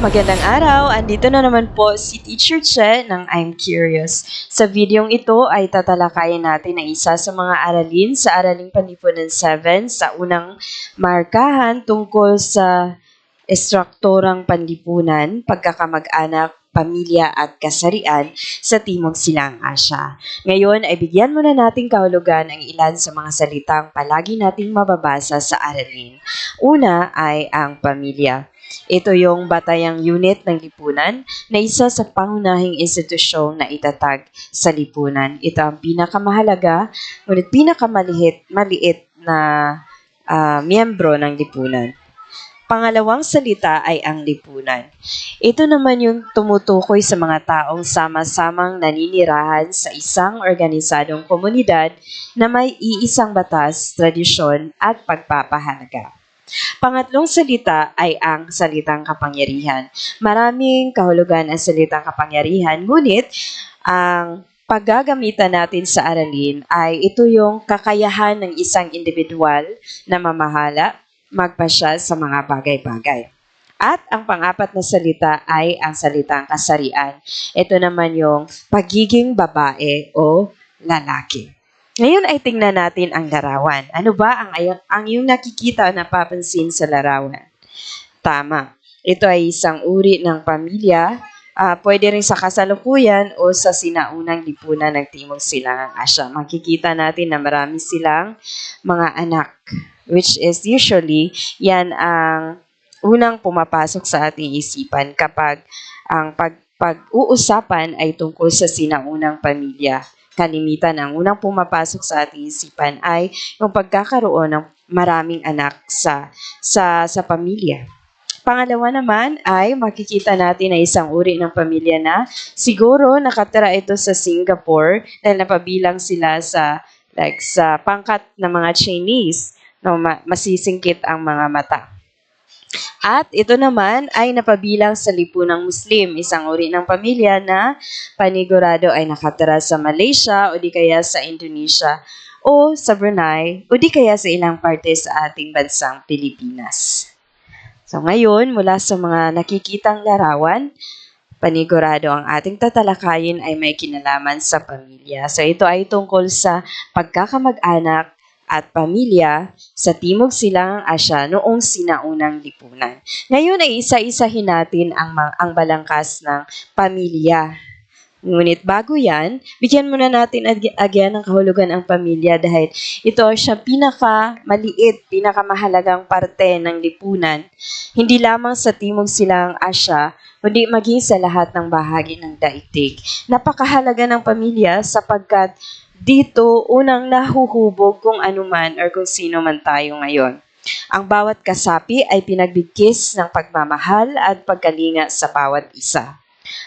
Magandang araw! Andito na naman po si Teacher Che ng I'm Curious. Sa videong ito ay tatalakayin natin ang isa sa mga aralin sa Araling Panlipunan 7 sa unang markahan tungkol sa estrukturang panlipunan, pagkakamag-anak, pamilya at kasarian sa Timog Silang Asya. Ngayon ay bigyan muna nating kahulugan ang ilan sa mga salitang palagi nating mababasa sa aralin. Una ay ang pamilya. Ito yung batayang unit ng lipunan na isa sa pangunahing institusyong na itatag sa lipunan. Ito ang pinakamahalaga, ngunit pinakamaliit maliit na ah, miyembro ng lipunan. Pangalawang salita ay ang lipunan. Ito naman yung tumutukoy sa mga taong sama-samang naninirahan sa isang organisadong komunidad na may iisang batas, tradisyon at pagpapahalaga. Pangatlong salita ay ang salitang kapangyarihan. Maraming kahulugan ang salitang kapangyarihan, ngunit ang paggagamitan natin sa aralin ay ito yung kakayahan ng isang individual na mamahala, magpasya sa mga bagay-bagay. At ang pang-apat na salita ay ang salitang kasarian. Ito naman yung pagiging babae o lalaki. Ngayon ay tingnan natin ang larawan. Ano ba ang, ay- ang iyong nakikita na papansin sa larawan? Tama. Ito ay isang uri ng pamilya. Ah, pwede rin sa kasalukuyan o sa sinaunang lipunan ng Timog Silangang Asya. Makikita natin na marami silang mga anak, which is usually yan ang unang pumapasok sa ating isipan kapag ang pag pag-uusapan ay tungkol sa sinaunang pamilya kalimitan ang unang pumapasok sa ating isipan ay yung pagkakaroon ng maraming anak sa sa sa pamilya. Pangalawa naman ay makikita natin na isang uri ng pamilya na siguro nakatira ito sa Singapore dahil napabilang sila sa like sa pangkat ng mga Chinese no ma- masisingkit ang mga mata. At ito naman ay napabilang sa lipunang Muslim, isang uri ng pamilya na panigurado ay nakatira sa Malaysia o di kaya sa Indonesia o sa Brunei o di kaya sa ilang parte sa ating bansang Pilipinas. So ngayon, mula sa mga nakikitang larawan, panigurado ang ating tatalakayin ay may kinalaman sa pamilya. So ito ay tungkol sa pagkakamag-anak at pamilya sa Timog Silangang Asya noong sinaunang lipunan. Ngayon ay isa-isahin natin ang, ang balangkas ng pamilya. Ngunit bago yan, bigyan muna natin ag- again ng kahulugan ang pamilya dahil ito siya pinaka maliit, pinakamahalagang parte ng lipunan. Hindi lamang sa Timog Silangang Asya, kundi maging sa lahat ng bahagi ng daigdig. Napakahalaga ng pamilya sapagkat dito unang nahuhubog kung anuman or kung sino man tayo ngayon. Ang bawat kasapi ay pinagbigkis ng pagmamahal at pagkalinga sa bawat isa.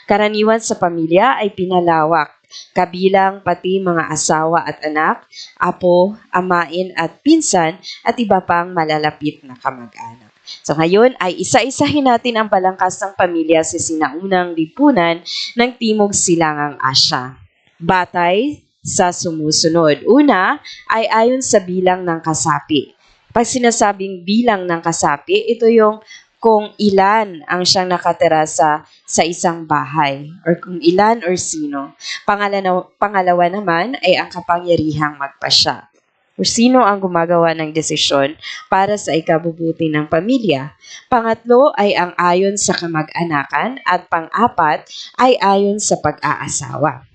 Karaniwan sa pamilya ay pinalawak, kabilang pati mga asawa at anak, apo, amain at pinsan, at iba pang malalapit na kamag-anak. So ngayon ay isa-isahin natin ang balangkas ng pamilya sa sinaunang lipunan ng Timog Silangang Asya. Batay sa sumusunod. Una ay ayon sa bilang ng kasapi. Pag sinasabing bilang ng kasapi, ito yung kung ilan ang siyang nakatira sa, sa isang bahay or kung ilan or sino. Pangalawa, pangalawa naman ay ang kapangyarihang magpasya o sino ang gumagawa ng desisyon para sa ikabubuti ng pamilya. Pangatlo ay ang ayon sa kamag-anakan at pang-apat ay ayon sa pag-aasawa.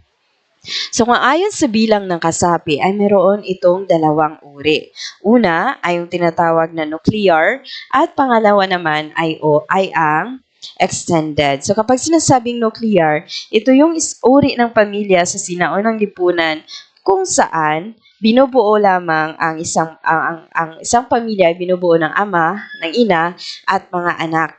So kung ayon sa bilang ng kasapi ay meron itong dalawang uri. Una ay yung tinatawag na nuclear at pangalawa naman ay o ay ang extended. So kapag sinasabing nuclear, ito yung uri ng pamilya sa sinaunang lipunan kung saan binubuo lamang ang isang ang, ang, ang isang pamilya ay binubuo ng ama, ng ina at mga anak.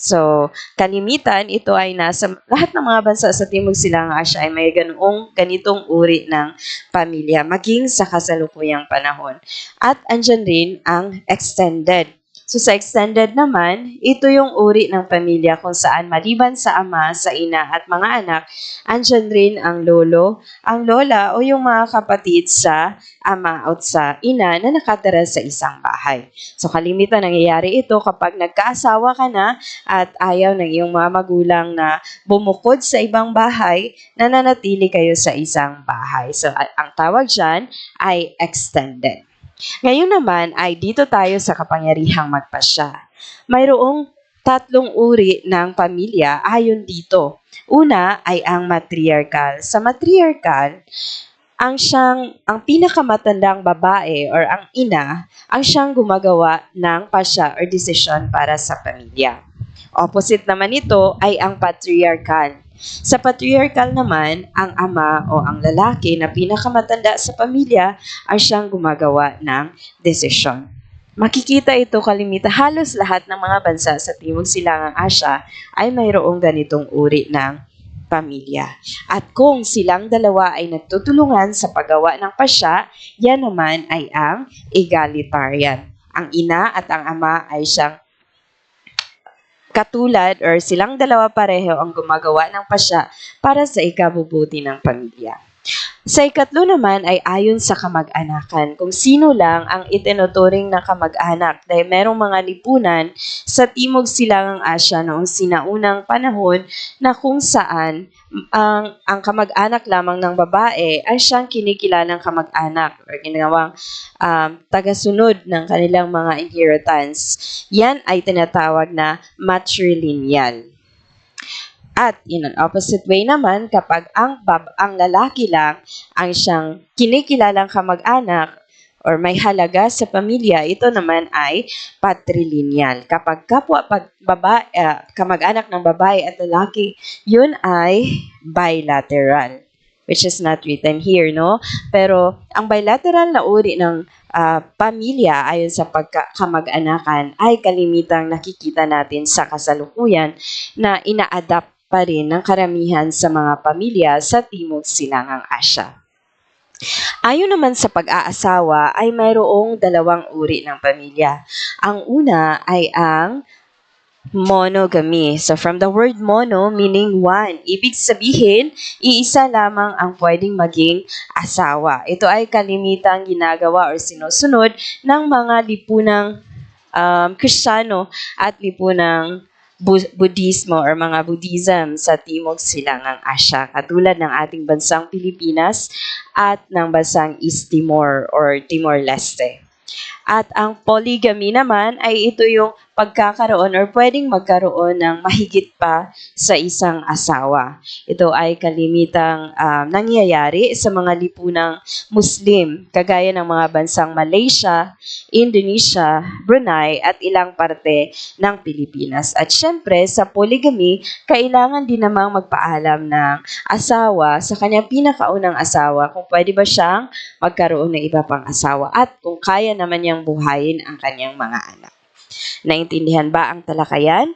So, kalimitan, ito ay nasa lahat ng mga bansa sa Timog Silangang Asya ay may ganoong ganitong uri ng pamilya, maging sa kasalukuyang panahon. At andyan rin ang extended. So sa extended naman, ito yung uri ng pamilya kung saan maliban sa ama, sa ina at mga anak, andyan rin ang lolo, ang lola o yung mga kapatid sa ama o sa ina na nakatira sa isang bahay. So kalimitan nangyayari ito kapag nagkaasawa ka na at ayaw ng iyong mga magulang na bumukod sa ibang bahay, nananatili kayo sa isang bahay. So ang tawag dyan ay extended. Ngayon naman ay dito tayo sa kapangyarihang magpasya. Mayroong tatlong uri ng pamilya ayon dito. Una ay ang matriarchal. Sa matriarchal, ang siyang ang pinakamatandang babae or ang ina ang siyang gumagawa ng pasya or desisyon para sa pamilya. Opposite naman ito ay ang patriarchal. Sa patriarchal naman, ang ama o ang lalaki na pinakamatanda sa pamilya ang siyang gumagawa ng desisyon. Makikita ito kalimita halos lahat ng mga bansa sa Timog Silangang Asya ay mayroong ganitong uri ng pamilya. At kung silang dalawa ay nagtutulungan sa paggawa ng pasya, yan naman ay ang egalitarian. Ang ina at ang ama ay siyang katulad or silang dalawa pareho ang gumagawa ng pasya para sa ikabubuti ng pamilya. Sa ikatlo naman ay ayon sa kamag-anakan, kung sino lang ang itinuturing na kamag-anak dahil merong mga lipunan sa Timog Silangang Asya noong sinaunang panahon na kung saan ang, ang kamag-anak lamang ng babae ay siyang kinikilalang kamag-anak or ginawang um, tagasunod ng kanilang mga inheritance. Yan ay tinatawag na matrilineal. At in an opposite way naman, kapag ang, bab- ang lalaki lang ang siyang kinikilalang kamag-anak or may halaga sa pamilya, ito naman ay patrilineal. Kapag kapwa pag baba, ah, kamag-anak ng babae at lalaki, yun ay bilateral which is not written here, no? Pero ang bilateral na uri ng ah, pamilya ayon sa pagkamag-anakan ay kalimitang nakikita natin sa kasalukuyan na ina-adapt pa rin ng karamihan sa mga pamilya sa Timog Silangang Asya. Ayon naman sa pag-aasawa ay mayroong dalawang uri ng pamilya. Ang una ay ang monogamy. So from the word mono meaning one, ibig sabihin iisa lamang ang pwedeng maging asawa. Ito ay kalimitang ginagawa or sinusunod ng mga lipunang um, Kristiyano at lipunang Bu- Budismo or mga Buddhism sa Timog Silangang Asya, katulad ng ating bansang Pilipinas at ng bansang East Timor or Timor-Leste. At ang polygamy naman ay ito yung pagkakaroon or pwedeng magkaroon ng mahigit pa sa isang asawa. Ito ay kalimitang um, nangyayari sa mga lipunang Muslim, kagaya ng mga bansang Malaysia, Indonesia, Brunei at ilang parte ng Pilipinas. At syempre, sa polygamy, kailangan din namang magpaalam ng asawa sa kanyang pinakaunang asawa kung pwede ba siyang magkaroon ng iba pang asawa at kung kaya naman niyang buhayin ang kanyang mga anak. Naintindihan ba ang talakayan?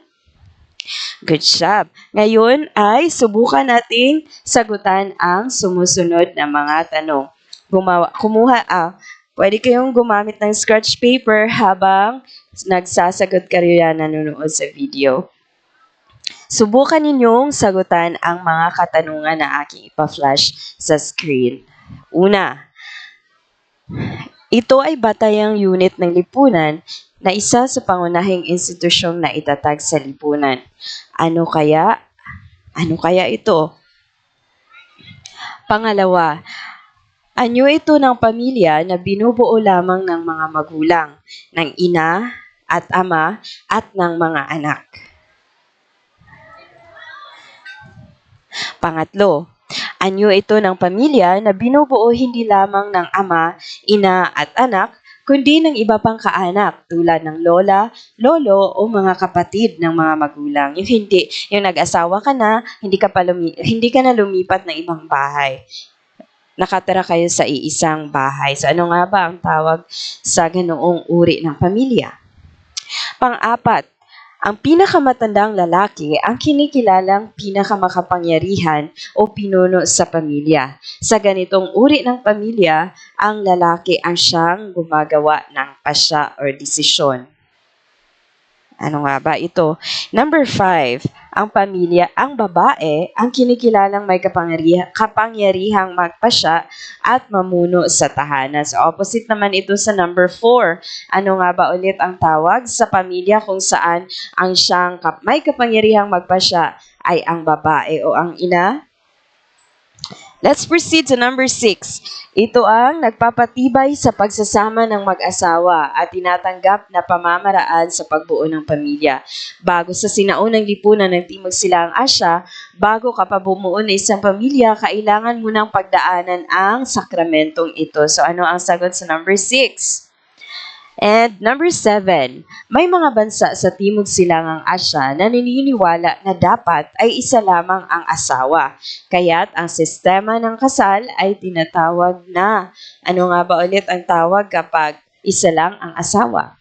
Good job. Ngayon ay subukan nating sagutan ang sumusunod na mga tanong. Gumawa, kumuha, ah, pwede kayong gumamit ng scratch paper habang nagsasagot kayo yan nanonood sa video. Subukan ninyong sagutan ang mga katanungan na aking ipa-flash sa screen. Una, ito ay batayang unit ng lipunan na isa sa pangunahing institusyong na itatag sa lipunan. Ano kaya? Ano kaya ito? Pangalawa, anyo ito ng pamilya na binubuo lamang ng mga magulang, ng ina at ama at ng mga anak. Pangatlo, anyo ito ng pamilya na binubuo hindi lamang ng ama, ina at anak, kundi ng iba pang kaanak tulad ng lola, lolo o mga kapatid ng mga magulang. Yung hindi, yung nag-asawa ka na, hindi ka pa lumi, hindi ka na lumipat ng ibang bahay. Nakatira kayo sa iisang bahay. So ano nga ba ang tawag sa ganoong uri ng pamilya? Pang-apat, ang pinakamatandang lalaki ang kinikilalang pinakamakapangyarihan o pinuno sa pamilya. Sa ganitong uri ng pamilya, ang lalaki ang siyang gumagawa ng pasya or desisyon. Ano nga ba ito? Number five, ang pamilya, ang babae, ang kinikilalang may kapangyariha, kapangyarihang magpasya at mamuno sa tahanan. So, opposite naman ito sa number four. Ano nga ba ulit ang tawag sa pamilya kung saan ang siyang may kapangyarihang magpasya ay ang babae o ang ina? Let's proceed to number six. Ito ang nagpapatibay sa pagsasama ng mag-asawa at tinatanggap na pamamaraan sa pagbuo ng pamilya. Bago sa sinaunang lipunan ng Timog Silang Asya, bago ka pa bumuo ng isang pamilya, kailangan mo nang pagdaanan ang sakramentong ito. So ano ang sagot sa number six? And number seven, may mga bansa sa Timog Silangang Asya na naniniwala na dapat ay isa lamang ang asawa. Kaya't ang sistema ng kasal ay tinatawag na, ano nga ba ulit ang tawag kapag isa lang ang asawa?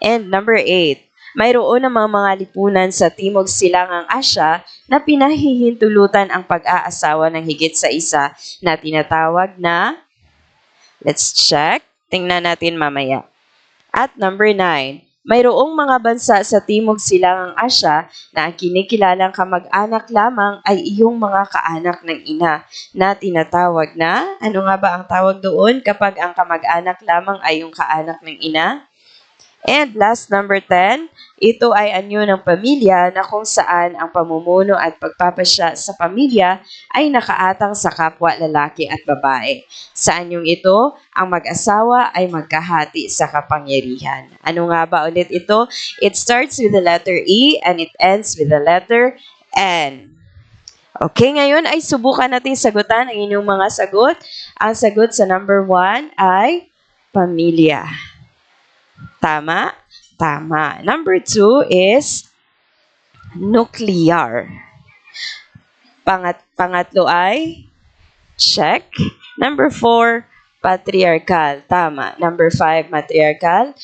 And number eight, mayroon namang mga lipunan sa Timog Silangang Asya na pinahihintulutan ang pag-aasawa ng higit sa isa na tinatawag na, let's check, tingnan natin mamaya. At number nine, mayroong mga bansa sa Timog Silangang Asya na ang kinikilalang kamag-anak lamang ay iyong mga kaanak ng ina na tinatawag na, ano nga ba ang tawag doon kapag ang kamag-anak lamang ay yung kaanak ng ina? And last number 10, ito ay anyo ng pamilya na kung saan ang pamumuno at pagpapasya sa pamilya ay nakaatang sa kapwa lalaki at babae. Sa anyong ito, ang mag-asawa ay magkahati sa kapangyarihan. Ano nga ba ulit ito? It starts with the letter E and it ends with the letter N. Okay, ngayon ay subukan natin sagutan ang inyong mga sagot. Ang sagot sa number 1 ay pamilya. Tama? Tama. Number two is nuclear. Pangat pangatlo ay check. Number four, patriarchal. Tama. Number five, matriarchal.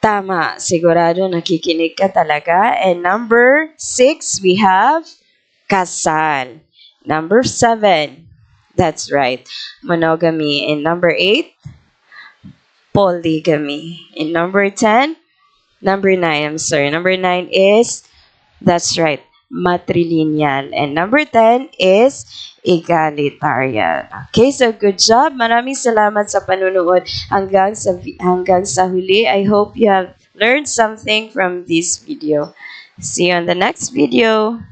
Tama. Sigurado nakikinig ka talaga. And number six, we have kasal. Number seven, that's right, monogamy. And number eight, polygamy. In number 10, number 9, I'm sorry, number 9 is, that's right, matrilineal. And number 10 is egalitarian. Okay, so good job. Maraming salamat sa panunood hanggang sa hanggang sa huli. I hope you have learned something from this video. See you on the next video.